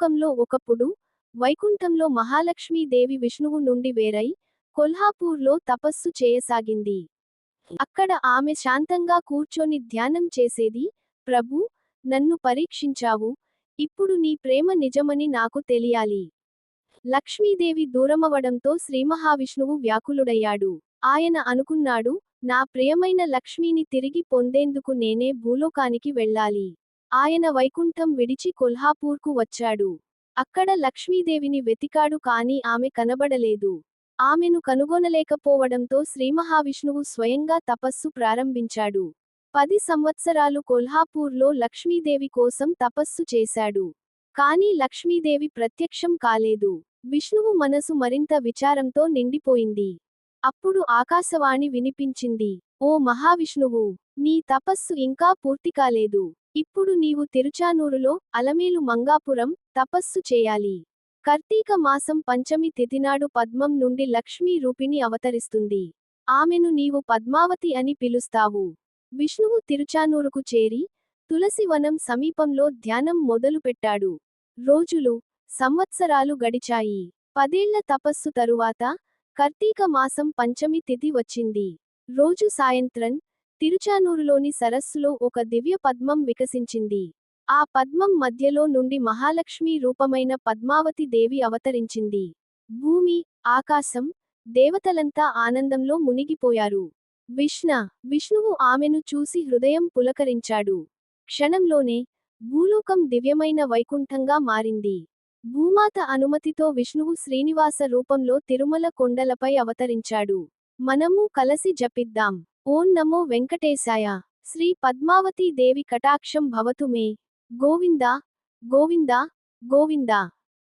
లోకంలో ఒకప్పుడు వైకుంఠంలో మహాలక్ష్మీదేవి విష్ణువు నుండి వేరై కొల్హాపూర్లో తపస్సు చేయసాగింది. అక్కడ ఆమె శాంతంగా కూర్చొని ధ్యానం చేసేది ప్రభు నన్ను పరీక్షించావు. ఇప్పుడు నీ ప్రేమ నిజమని నాకు తెలియాలి. లక్ష్మీదేవి దూరమవడంతో శ్రీమహావిష్ణువు వ్యాకులుడయ్యాడు. ఆయన అనుకున్నాడు నా ప్రియమైన లక్ష్మీని తిరిగి పొందేందుకు నేనే భూలోకానికి వెళ్ళాలి. ఆయన వైకుంఠం విడిచి కొల్హాపూర్కు వచ్చాడు. అక్కడ లక్ష్మీదేవిని వెతికాడు కాని ఆమె కనబడలేదు. ఆమెను కనుగొనలేకపోవడంతో శ్రీమహావిష్ణువు స్వయంగా తపస్సు ప్రారంభించాడు. పది సంవత్సరాలు కొల్హాపూర్లో లక్ష్మీదేవి కోసం తపస్సు చేశాడు. కాని లక్ష్మీదేవి ప్రత్యక్షం కాలేదు. విష్ణువు మనసు మరింత విచారంతో నిండిపోయింది. అప్పుడు ఆకాశవాణి వినిపించింది. ఓ మహావిష్ణువు నీ తపస్సు ఇంకా పూర్తి కాలేదు. ఇప్పుడు నీవు తిరుచానూరులో అలమేలు మంగాపురం తపస్సు చేయాలి. కార్తీక మాసం పంచమి తిథినాడు పద్మం నుండి లక్ష్మీ రూపిణి అవతరిస్తుంది. ఆమెను నీవు పద్మావతి అని పిలుస్తావు. విష్ణువు తిరుచానూరుకు చేరి తులసివనం సమీపంలో ధ్యానం మొదలుపెట్టాడు. రోజులు సంవత్సరాలు గడిచాయి. పదేళ్ళ తపస్సు తరువాత కార్తీక మాసం పంచమి తిథి వచ్చింది. రోజు సాయంత్రం తిరుచానూరులోని సరస్సులో ఒక దివ్య పద్మం వికసించింది. ఆ పద్మం మధ్యలో నుండి మహాలక్ష్మి రూపమైన పద్మావతి దేవి అవతరించింది. భూమి ఆకాశం దేవతలంతా ఆనందంలో మునిగిపోయారు. విష్ణ విష్ణువు ఆమెను చూసి హృదయం పులకరించాడు. క్షణంలోనే భూలోకం దివ్యమైన వైకుంఠంగా మారింది. భూమాత అనుమతితో విష్ణువు శ్రీనివాస రూపంలో తిరుమల కొండలపై అవతరించాడు. మనము కలసి జపిద్దాం. ఓం నమో వెంకటేశాయ. శ్రీ పద్మావతీ దేవి కటాక్షం భవతు మే. గోవిందా గోవిందా గోవిందా.